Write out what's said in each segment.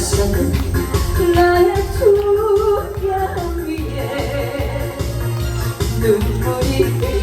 마시는 나의 두양 위에 눈물이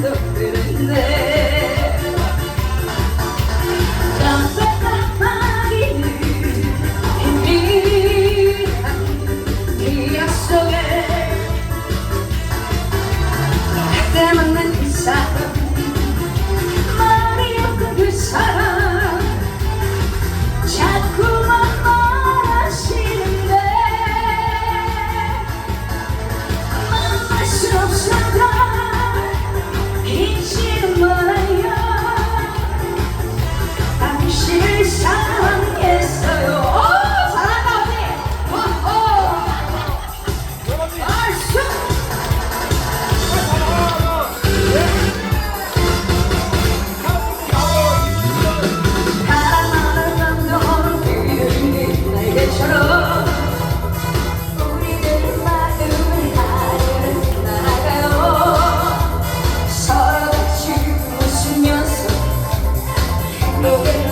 Sofrer no.